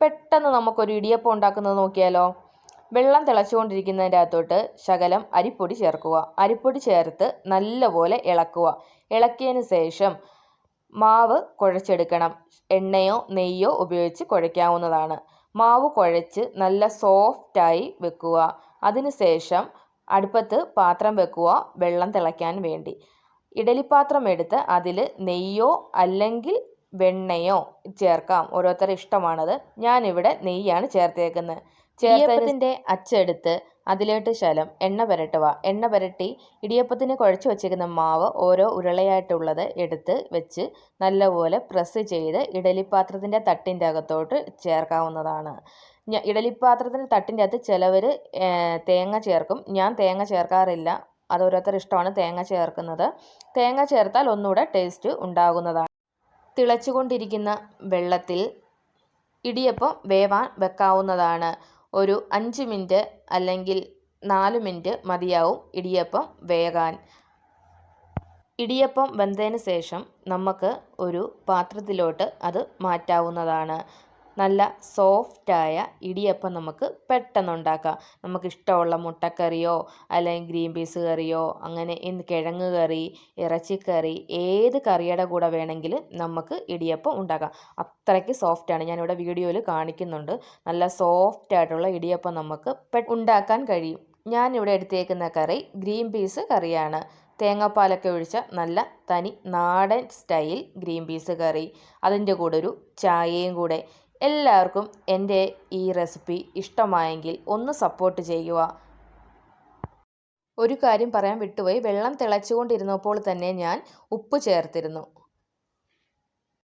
പെട്ടെന്ന് നമുക്കൊരു ഇടിയപ്പം ഉണ്ടാക്കുന്നത് നോക്കിയാലോ? വെള്ളം തിളച്ചുകൊണ്ടിരിക്കുന്നതിന്റെ അകത്തോട്ട് ശകലം അരിപ്പൊടി ചേർക്കുക. അരിപ്പൊടി ചേർത്ത് നല്ലപോലെ ഇളക്കുക. ഇളക്കിയതിന് ശേഷം മാവ് കുഴച്ചെടുക്കണം. എണ്ണയോ നെയ്യോ ഉപയോഗിച്ച് കുഴയ്ക്കാവുന്നതാണ്. മാവ് കുഴച്ച് നല്ല സോഫ്റ്റായി വെക്കുക. അതിനുശേഷം അടുപ്പത്ത് പാത്രം വെക്കുക വെള്ളം തിളയ്ക്കാൻ വേണ്ടി. ഇഡലിപ്പാത്രം എടുത്ത് അതിൽ നെയ്യോ അല്ലെങ്കിൽ വെണ്ണയോ ചേർക്കാം. ഓരോരുത്തരുടെ ഇഷ്ടമാണത്. ഞാനിവിടെ നെയ്യാണ് ചേർത്തേക്കുന്നത്. ചേർത്തതിന്റെ അച്ചെടുത്ത് അതിലോട്ട് ശലം എണ്ണ പുരട്ടുക. എണ്ണ പുരട്ടി ഇടിയപ്പത്തിന് കുഴച്ച് വെച്ചിരിക്കുന്ന മാവ് ഓരോ ഉരുളയായിട്ടുള്ളത് എടുത്ത് വെച്ച് നല്ലപോലെ പ്രസ് ചെയ്ത് ഇഡലിപ്പാത്രത്തിന്റെ തട്ടിന്റെ അകത്തോട്ട് ചേർക്കാവുന്നതാണ്. ഞാൻ ഇഡലിപ്പാത്രത്തിന്റെ തട്ടിന്റെ അകത്ത് ചിലവർ തേങ്ങ ചേർക്കും. ഞാൻ തേങ്ങ ചേർക്കാറില്ല. അത് ഓരോരുത്തർ ഇഷ്ടമാണ് തേങ്ങ ചേർക്കുന്നത്. തേങ്ങ ചേർത്താൽ ഒന്നുകൂടെ ടേസ്റ്റ് ഉണ്ടാകുന്നതാണ്. തിളച്ചുകൊണ്ടിരിക്കുന്ന വെള്ളത്തിൽ ഇടിയപ്പം വേവാൻ വെക്കാവുന്നതാണ്. ഒരു അഞ്ച് മിനിറ്റ് അല്ലെങ്കിൽ നാല് മിനിറ്റ് മതിയാവും ഇടിയപ്പം വേകാൻ. ഇടിയപ്പം വെന്തതിന് ശേഷം നമുക്ക് ഒരു പാത്രത്തിലോട്ട് അത് മാറ്റാവുന്നതാണ്. നല്ല സോഫ്റ്റായ ഇടിയപ്പം നമുക്ക് പെട്ടെന്ന് ഉണ്ടാക്കാം നമുക്ക് ഇഷ്ടമുള്ള മുട്ടക്കറിയോ അല്ലെങ്കിൽ ഗ്രീൻ പീസ് കറിയോ അങ്ങനെ എന്ത് കിഴങ്ങ് കറി ഇറച്ചിക്കറി ഏത് കറിയുടെ കൂടെ വേണമെങ്കിലും നമുക്ക് ഇടിയപ്പം ഉണ്ടാക്കാം. അത്രയ്ക്ക് സോഫ്റ്റാണ്. ഞാനിവിടെ വീഡിയോയിൽ കാണിക്കുന്നുണ്ട്. നല്ല സോഫ്റ്റ് ആയിട്ടുള്ള ഇടിയപ്പം നമുക്ക് ഉണ്ടാക്കാൻ കഴിയും. ഞാനിവിടെ എടുത്തേക്കുന്ന കറി ഗ്രീൻ പീസ് കറിയാണ്. തേങ്ങാപ്പാലൊക്കെ ഒഴിച്ച നല്ല തനി നാടൻ സ്റ്റൈൽ ഗ്രീൻ പീസ് കറി. അതിന്റെ കൂടെ ഒരു ചായയും കൂടെ എല്ലാവർക്കും എന്റെ ഈ റെസിപ്പി ഇഷ്ടമായെങ്കിൽ ഒന്ന് സപ്പോർട്ട് ചെയ്യുക. ഒരു കാര്യം പറയാൻ വിട്ടുപോയി. വെള്ളം തിളച്ചുകൊണ്ടിരുന്നപ്പോൾ തന്നെ ഞാൻ ഉപ്പ് ചേർത്തിരുന്നു.